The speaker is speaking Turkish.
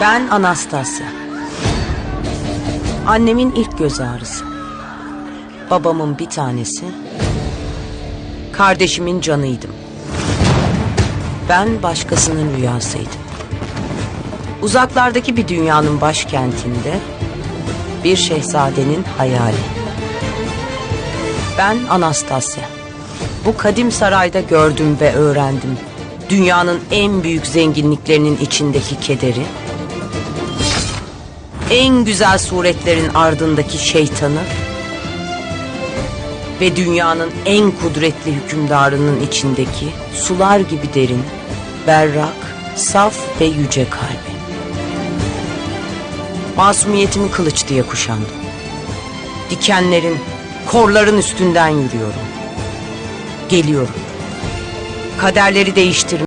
Ben Anastasya. Annemin ilk göz ağrısı. Babamın bir tanesi. Kardeşimin canıydım. Ben başkasının rüyasıydım. Uzaklardaki bir dünyanın başkentinde bir şehzadenin hayali. Ben Anastasya. Bu kadim sarayda gördüm ve öğrendim. Dünyanın en büyük zenginliklerinin içindeki kederi, en güzel suretlerin ardındaki şeytanı ve dünyanın en kudretli hükümdarının içindeki sular gibi derin, berrak, saf ve yüce kalbi. Masumiyetimi kılıç diye kuşandım. Dikenlerin, korların üstünden yürüyorum. Geliyorum. Kaderleri değiştirmeye